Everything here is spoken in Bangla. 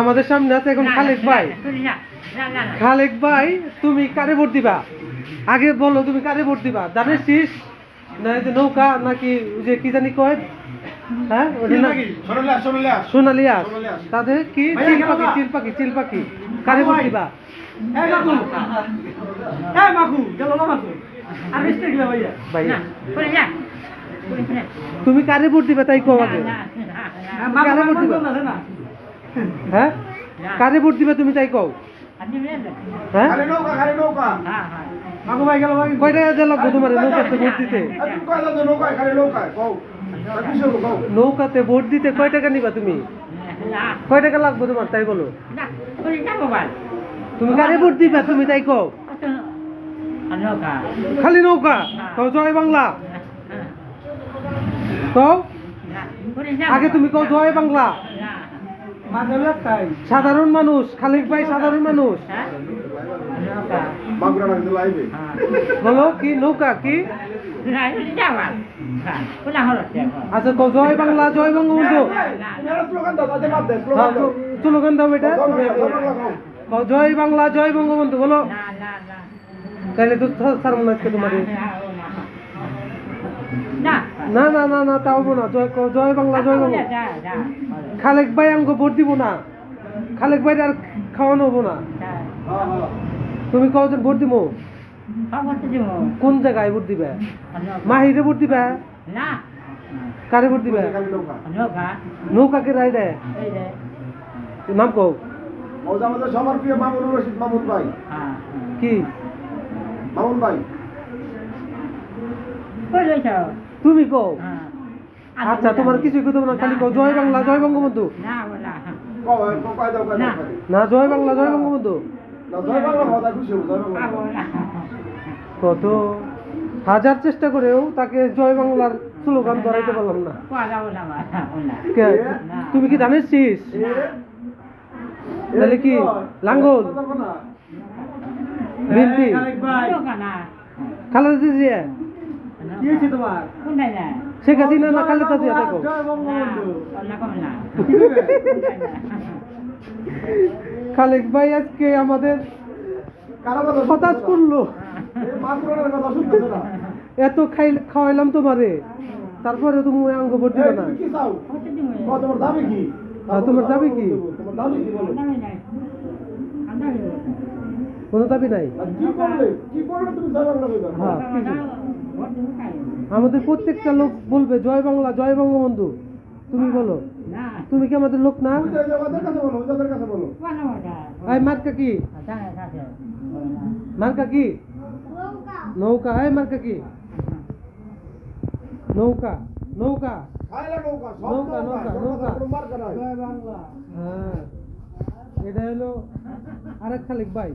আমাদের সামনে আছে এখন খালেক ভাই। খালেক ভাই তুমি কারে ভোট দিবা? আগে বলো তুমি কারে ভোট দিবা? ধানের শীষ? না নৌকা নাকি যে কি জানি কয়? হ্যাঁ সোনালিয়া। তাদের কি? চিল পাখি না? চিল পাখি চিল পাখি কারে ভোট দিবা? ভাইয়া। ভাই তুমি কারে ভোট দিবা তাই কও আগে? মাকু কারে ভোট দিবা? হ্যাঁ? কারে ভোট দিবা তুমি তাই কও? হ্যাঁ? কয় টাকা তোমার? নৌকাতে ভোট দিতে? নৌকাতে ভোট দিতে কয় টাকা নিবা তুমি? কয় টাকা লাগবে তোমার তাই বলো। তুমি কারে ভোট দিবা তুমি তাই কও? খালি নৌকা? জয় বাংলা। কও? আগে তুমি কও জয় বাংলা। সাধারণ মানুষ খালিক ভাই সাধারণ মানুষ। বলো কি নৌকা কি? আচ্ছা কও জয় বাংলা জয় বঙ্গবন্ধু। হ্যাঁ, তো- স্লোগান দাও এটা। জয় বাংলা জয় বঙ্গবন্ধু বলো। তাহলে তো স্যার মনে আজকে তোমার না। না না না তা হব না। জয় জয় বাংলা জয় বাংলা। খালেক ভাই আমাকে ভোট দিব না। খালেক ভাই আর খাওয়ানো হব না। তুমি কজন ভোট দিব কোন জায়গায় ভোট দিবে? মাহিরে ভোট দিবে? না। কারে ভোট দিবে? নৌকা। এই যে। নাম কও? আমাদের সবার প্রিয় মামুনুর রশিদ মামুন ভাই। হ্যাঁ। কি? মামুন ভাই। তুমি কও। হ্যাঁ। আচ্ছা তোমার কিছুই কথা না খালি কও জয় বাংলা জয় বঙ্গবন্ধু। না বলা কও কয় দাও কয় না। দাও না জয় বাংলা জয় বঙ্গবন্ধু। না জয় বাংলা কথা খুশি হব জয় বাংলা। বলা কত? হাজার চেষ্টা করেও তাকে জয় বাংলার স্লোগান ধরাইতে পারলাম না? তুমি কি ধানের শীষ তাহলে কি লাঙ্গল? নৌকা খালেদা জিয়া? কি হয়েছে তোমার। কোনটাই না? শেখ হাসিনা না খালেদা জিয়া দেখো। জয় বঙ্গবন্ধু না কম না। খালেক ভাই আজকে আমাদের হতাশ করল। এই মামুনের কথা শুনতেছো না? এত খাই খাওয়াইলাম তোমারে। তারপরে তুমি ওই অঙ্গ ভোট দিবে না। তোমার দাবি কি? তোমার দাবি কি? তোমার দাবি কি বলো? আন্দাজ নাই। আন্দাজ কোনো দাবি নাই? কি করলে? কি করলে তুমি জয় হ্যাঁ আমাদের প্রত্যেকটা লোক বলবে জয় বাংলা জয় বঙ্গবন্ধু। তুমি বলো। তুমি কি আমাদের লোক না? আই মার্কা কি? মার্কা কি? নৌকা। আই মার্কা কি? নৌকা। নৌকা। নৌকা নৌকা, নৌকা, হ্যাঁ। এটা হলো আরেক খালিক ভাই।